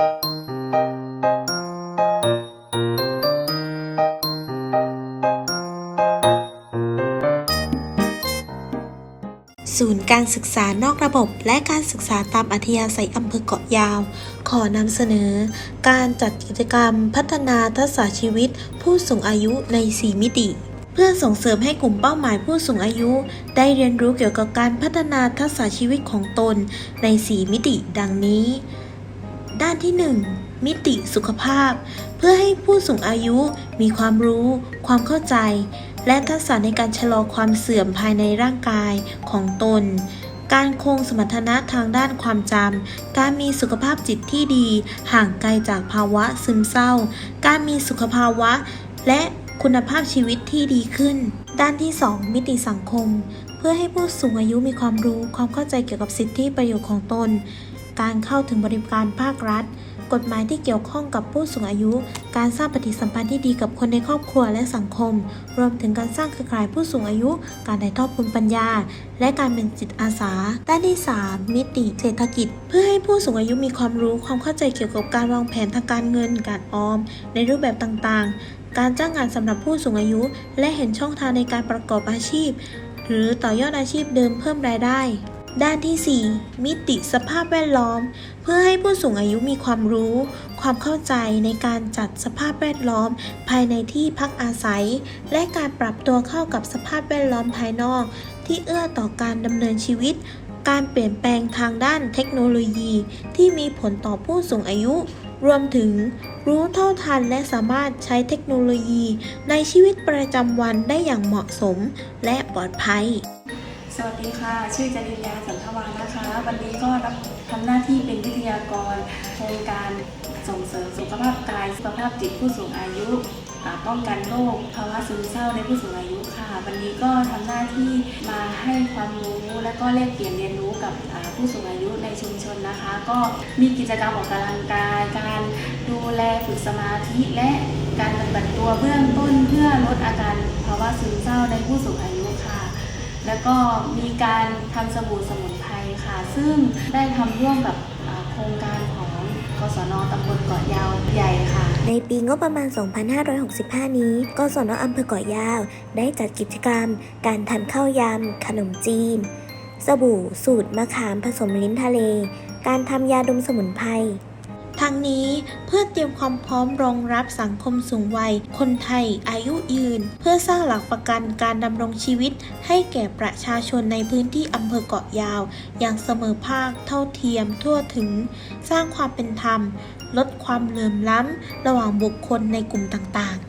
ศูนย์การศึกษานอกระบบและการศึกษาตามอัธยาศัยอำเภอเกาะยาว ขอนำเสนอ การจัดกิจกรรมพัฒนาทักษะชีวิต ผู้สูงอายุใน 4 มิติ เพื่อส่งเสริมให้กลุ่มเป้าหมายผู้สูงอายุ ได้เรียนรู้เกี่ยวกับการพัฒนาทักษะชีวิตของตนใน 4 มิติ ดังนี้ ด้านที่ 1 มิติสุขภาพ เพื่อให้ผู้สูงอายุมีความรู้ ความเข้าใจ และทักษะในการชะลอความเสื่อมภายในร่างกายของตน การคงสมรรถนะทางด้านความจำ การมีสุขภาพจิตที่ดี ห่างไกลจากภาวะซึมเศร้า การมีสุขภาวะ และคุณภาพชีวิตที่ดีขึ้น ด้านที่ 2 มิติสังคม เพื่อให้ผู้สูงอายุมีความรู้ ความเข้าใจเกี่ยวกับสิทธิประโยชน์ของตน การเข้าถึงบริการภาครัฐ กฎหมายที่เกี่ยวข้องกับผู้สูงอายุ การสร้างปฏิสัมพันธ์ที่ดีกับคนในครอบครัวและสังคม รวมถึงการสร้างเครือข่ายผู้สูงอายุ การถ่ายทอดภูมิปัญญา และการเป็นจิตอาสา ด้านที่ 3 มิติเศรษฐกิจ เพื่อให้ผู้สูงอายุมีความรู้ความเข้าใจเกี่ยวกับการวางแผนทางการเงิน การออม ในรูปแบบต่างๆ การจ้างงานสำหรับผู้สูงอายุ และเห็นช่องทางในการประกอบอาชีพ หรือต่อยอดอาชีพเดิมเพิ่มรายได้ ด้านที่ 4 มิติสภาพแวดล้อม เพื่อให้ผู้สูงอายุมีความรู้ ความเข้าใจในการจัดสภาพแวดล้อม ภายในที่พักอาศัย และการปรับตัวเข้ากับสภาพแวดล้อมภายนอก ที่เอื้อต่อการดำเนินชีวิต การเปลี่ยนแปลงทางด้านเทคโนโลยี ที่มีผลต่อผู้สูงอายุ รวมถึงรู้เท่าทันและสามารถใช้เทคโนโลยี ในชีวิตประจำวันได้อย่างเหมาะสมและปลอดภัย สวัสดีค่ะ ชื่อจริยาสันทวานะคะ วันนี้ก็รับทำหน้าที่เป็นวิทยากรโครงการส่งเสริมสุขภาพกายสุขภาพจิตผู้สูงอายุป้องกันโรคภาวะซึมเศร้าในผู้สูงอายุค่ะ วันนี้ก็ทำหน้าที่มาให้ความรู้และก็แลกเปลี่ยนเรียนรู้กับผู้สูงอายุในชุมชนนะคะ ก็มีกิจกรรมออกกำลังกาย การดูแลฝึกสมาธิและการปฏิบัติตัวเบื้องต้นเพื่อลดอาการภาวะซึมเศร้าในผู้สูงอายุ แล้วก็มีการทำสบู่สมุนไพรค่ะ ซึ่งได้ทำร่วมกับอ่าโครงการของกศนตำบลเกาะยาวใหญ่ค่ะ ในปีงบประมาณ 2565 นี้กศนอำเภอเกาะยาว ได้จัดกิจกรรม การทำข้าวยำ ขนมจีน สบู่ สูตรมะขามผสมลิ้นทะเล การทำยาดมสมุนไพร ทั้งนี้เพื่อเตรียมความพร้อมรองรับสังคมสูงวัย คนไทยอายุยืน เพื่อสร้างหลักประกันการดำรงชีวิต ให้แก่ประชาชนในพื้นที่อำเภอเกาะยาว อย่างเสมอภาคเท่าเทียมทั่วถึง สร้างความเป็นธรรม ลดความเหลื่อมล้ำ ระหว่างบุคคลในกลุ่มต่างๆ